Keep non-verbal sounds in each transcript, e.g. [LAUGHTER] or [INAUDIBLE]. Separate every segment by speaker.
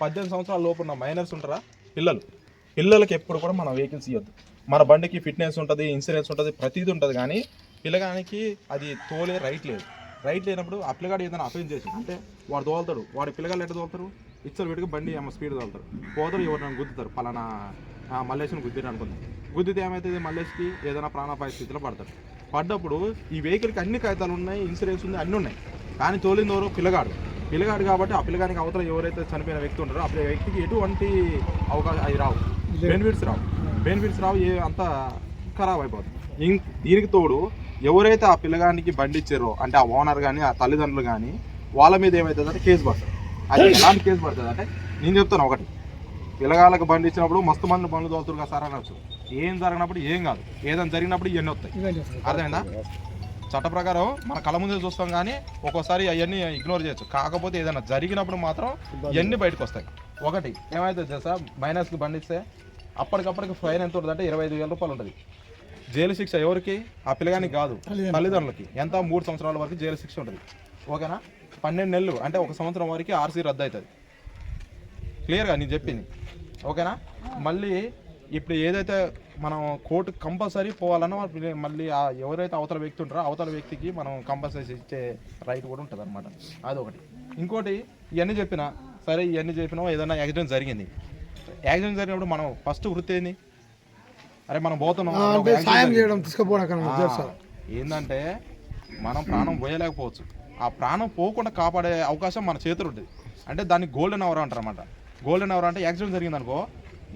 Speaker 1: పద్దెనిమిది సంవత్సరాల లోపు ఉన్న మైనర్స్ ఉంటారా? పిల్లలు. పిల్లలకి ఎప్పుడు కూడా మనం వెహికల్స్ ఇవ్వద్దు మన బండికి ఫిట్నెస్ ఉంటుంది ఇన్సూరెన్స్ ఉంటుంది ప్రతిదీ ఉంటుంది కానీ పిల్లగానికి అది తోలే రైట్ లేదు. రైట్ లేనప్పుడు ఆ పిల్లగాడు ఏదైనా అఫెన్స్ చేసి అంటే వాడు తోలుతాడు. వాడి పిల్లగాడు ఎట్లా తోలుతారు? ఇచ్చారు వీడికి బండి ఏమో స్పీడ్ తోలుతారు. పోతారు ఎవరిని గుద్దుతారు. పలానా మల్లేష్ని గుద్దిరు అనుకుందాం. గుద్దితే ఏమవుతుంది మల్లేష్కి ఏదైనా ప్రాణాపాయ స్థితిలో పడతాడు. పడ్డప్పుడు ఈ వెహికల్కి అన్ని కాగితాలు ఉన్నాయి ఇన్సూరెన్స్ ఉంది అన్నీ ఉన్నాయి. కానీ తోలిన ఎవరు పిల్లగాడు. పిల్లగాడు కాబట్టి ఆ పిల్లగానికి అవతల ఎవరైతే చనిపోయిన వ్యక్తి ఉంటారో ఆ వ్యక్తికి ఎటువంటి అవకాశం అవి రావు. బెనిఫిట్స్ రావు. బెనిఫిట్స్ రావు ఏ అంతా ఖరాబ్ అయిపోతుంది. దీనికి తోడు ఎవరైతే ఆ పిల్లగానికి బండి ఇచ్చారో అంటే ఆ ఓనర్ కానీ ఆ తల్లిదండ్రులు కానీ వాళ్ళ మీద ఏమవుతుంది అంటే కేసు పడుతుంది అది ఎలాంటి కేసు పడుతుంది అంటే నేను చెప్తాను ఒకటి. పిల్లగాళ్ళకి బండి ఇచ్చినప్పుడు మస్తు మంది బండ్లు తోలుతారు కదా సార్ అనొచ్చు. ఏం జరిగినప్పుడు ఏం కాదు. ఏదైనా జరిగినప్పుడు ఇవన్నీ వస్తాయి. అర్థమైందా? చట్ట ప్రకారం మన కళ్ళ ముందే చూస్తాం కానీ ఒక్కోసారి అవన్నీ ఇగ్నోర్ చేయొచ్చు. కాకపోతే ఏదైనా జరిగినప్పుడు మాత్రం ఇవన్నీ బయటకు వస్తాయి? ఒకటి ఏమైతుంది తెలుసా? మైనస్కి బండి ఇస్తే అప్పటికప్పటికి ఫైన్ ఎంత ఉంటుంది అంటే ఇరవై ఐదు వేల రూపాయలు ఉంటుంది. జైలు శిక్ష ఎవరికి? ఆ పిల్లగానికి కాదు తల్లిదండ్రులకి. ఎంత? మూడు సంవత్సరాల వరకు జైలు శిక్ష ఉంటుంది. ఓకేనా? పన్నెండు నెలలు అంటే ఒక సంవత్సరం వరకు ఆర్సీ రద్దు అవుతుంది. క్లియర్గా నేను చెప్పింది. ఓకేనా? మళ్ళీ ఇప్పుడు ఏదైతే మనం కోర్టు కంపల్సరీ పోవాలన్నా మళ్ళీ ఆ ఎవరైతే అవతల వ్యక్తి ఉంటారో అవతల వ్యక్తికి మనం కంపల్సరీ ఇచ్చే రైట్ కూడా ఉంటుంది అనమాట అదొకటి ఇంకోటి ఇవన్నీ చెప్పినా సరే ఇవన్నీ చెప్పినా ఏదైనా యాక్సిడెంట్ జరిగింది. యాక్సిడెంట్ జరిగినప్పుడు మనం ఫస్ట్ వృత్తి ఏంది? అరే మనం పోతున్నాం. ఏందంటే మనం ప్రాణం పోయలేకపోవచ్చు. ఆ ప్రాణం పోకుండా కాపాడే అవకాశం మన చేతులు ఉంటుంది. అంటే దాన్ని గోల్డెన్ అవర్ అంటారు అనమాట గోల్డెన్ అవర్ అంటే యాక్సిడెంట్ జరిగింది అనుకో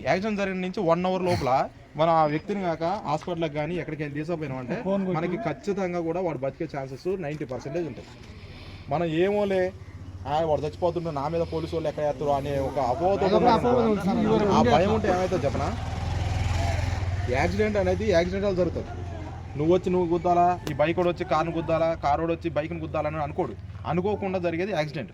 Speaker 1: యాక్సిడెంట్ జరిగిన నుంచి వన్ అవర్ లోపల మనం ఆ వ్యక్తిని కాక హాస్పిటల్కి కానీ ఎక్కడికైనా తీసుకుపోయినాం అంటే మనకి ఖచ్చితంగా కూడా వాడు బతికే ఛాన్సెస్ నైంటీ పర్సెంటేజ్ ఉంటాయి. మనం ఏమోలే వాడు చచ్చిపోతుంటే నా మీద పోలీసు వాళ్ళు ఎక్కడ వేస్తారు అనే ఒక అపోహతో ఆ భయం ఉంటే ఏమైతే చెప్పనా? యాక్సిడెంట్ అనేది యాక్సిడెంటల్ జరుగుతుంది. నువ్వు వచ్చి నువ్వు గుద్దాలా ఈ బైక్ వచ్చి కార్ను గుద్దాలా కారు వచ్చి బైక్ని గుద్దాలని అనుకోడు. అనుకోకుండా జరిగేది యాక్సిడెంట్.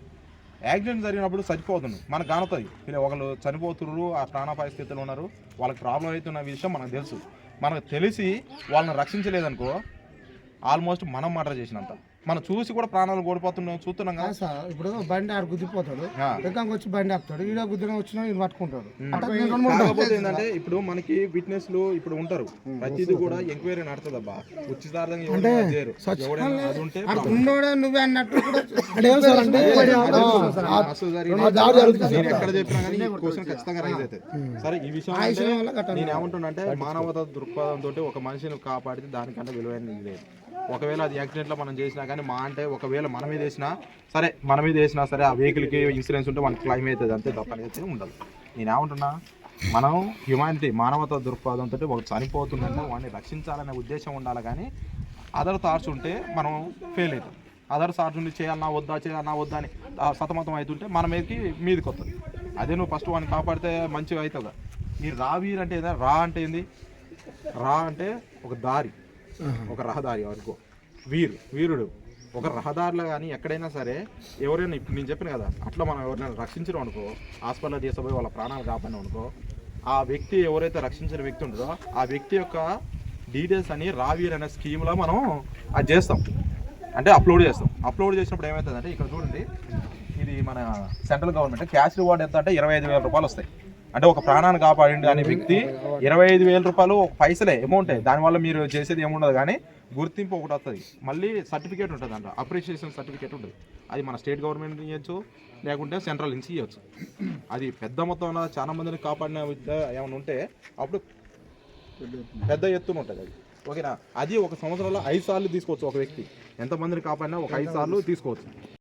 Speaker 1: యాక్సిడెంట్ జరిగినప్పుడు చనిపోతుంది మనకు కానుతాయి ఇలా ఒకళ్ళు చనిపోతున్నారు ఆ ప్రాణాపాయ స్థితిలో ఉన్నారు. వాళ్ళకి ప్రాబ్లం అవుతున్న విషయం మనకు తెలుసు. మనకు తెలిసి వాళ్ళని రక్షించలేదనుకో ఆల్మోస్ట్ మనం మర్డర్ చేసినంత. మనం చూసి కూడా ప్రాణాలు కోల్పోతున్నాం చూస్తున్నాం కదా.
Speaker 2: సార్ ఇప్పుడు బండి ఆడు గుద్దిపోతాడు. వెనకంగా వచ్చి బండి ఆపుతాడు ఈడ గుద్దిన వచ్చిన ఈయన పట్టుకుంటాడు.
Speaker 1: కాకపోతే ఏంటంటే ఇప్పుడు మనకి విట్నెస్లు ఇప్పుడు ఉంటారు. ప్రతిదీ కూడా ఎంక్వైరీ నడుతుంది అబ్బా
Speaker 2: ఉన్నోడే నువ్వే అన్నట్టు [LAUGHS]
Speaker 1: నేను ఎక్కడ చెప్పినా కానీ ఈ క్వశ్చన్ ఖచ్చితంగా రైజ్ అవుతుంది. సరే ఈ విషయం నేను ఏమంటున్నా అంటే మానవత దృక్పథంతో ఒక మనిషిని కాపాడితే దానికంటే విలువైనది లేదు. ఒకవేళ అది యాక్సిడెంట్లో మనం చేసినా కానీ మా అంటే ఒకవేళ మన మీద వేసినా సరే మన మీద వేసినా సరే ఆ వెహికల్కి ఇన్సూరెన్స్ ఉంటే మనకి క్లైమ్ అవుతుంది అంతే తప్ప అయితే ఉండదు. నేను ఏమంటున్నా మనం హ్యుమానిటీ మానవత దృక్పథంతో ఒకటి చనిపోతుందంటే వాడిని రక్షించాలనే ఉద్దేశం ఉండాలి కానీ అదర్ థాట్స్ ఉంటే మనం ఫెయిల్ అవుతాం. అదర్ థాట్స్ ఉండి చేయాలన్నా వద్దా చేయాలన్నా వద్దా అని సతమతం అవుతుంటే మన మీదకి మీదకి వస్తుంది. అదే నువ్వు ఫస్ట్ వాడిని కాపాడితే మంచిగా అవుతుంది? మీరు రా వీర్ అంటే రా అంటే ఏంది? రా అంటే ఒక దారి. ఒక రహదారి అనుకో వీరు వీరుడు. ఒక రహదారిలో కానీ ఎక్కడైనా సరే ఎవరైనా ఇప్పుడు నేను చెప్పాను కదా అట్లా మనం ఎవరైనా రక్షించడం అనుకో హాస్పిటల్లో తీసుకుపోయి వాళ్ళ ప్రాణాలు కాపాడినాం అనుకో ఆ వ్యక్తి ఎవరైతే రక్షించిన వ్యక్తి ఉంటుందో ఆ వ్యక్తి యొక్క డీటెయిల్స్ అని రావీర్ అనే స్కీమ్లో మనం అది చేస్తాం. అంటే అప్లోడ్ చేస్తాం. అప్లోడ్ చేసినప్పుడు ఏమవుతుందంటే ఇక్కడ చూడండి ఇది మన సెంట్రల్ గవర్నమెంట్ క్యాష్ రివార్డ్ ఎంత అంటే ఇరవై ఐదు వేల రూపాయలు వస్తాయి. అంటే ఒక ప్రాణాన్ని కాపాడిండు అనే వ్యక్తి ఇరవై ఐదు వేల రూపాయలు ఒక పైసలే అమౌంట్ దానివల్ల మీరు చేసేది ఏముండదు కానీ గుర్తింపు ఒకటి వస్తుంది. మళ్ళీ సర్టిఫికేట్ ఉంటుంది అంట అప్రిషియేషన్ సర్టిఫికేట్ ఉంటుంది. అది మన స్టేట్ గవర్నమెంట్ ఇవ్వచ్చు లేకుంటే సెంట్రల్ నుంచి ఇవ్వచ్చు అది పెద్ద మొత్తంలో చాలా మందిని కాపాడిన విద్య ఏమైనా ఉంటే అప్పుడు పెద్ద ఎత్తున ఉంటుంది అది. ఓకేనా? అది ఒక సంవత్సరంలో ఐదు సార్లు తీసుకోవచ్చు ఒక వ్యక్తి. ఎంతమందిని కాపాడినా ఒక ఐదు సార్లు తీసుకోవచ్చు.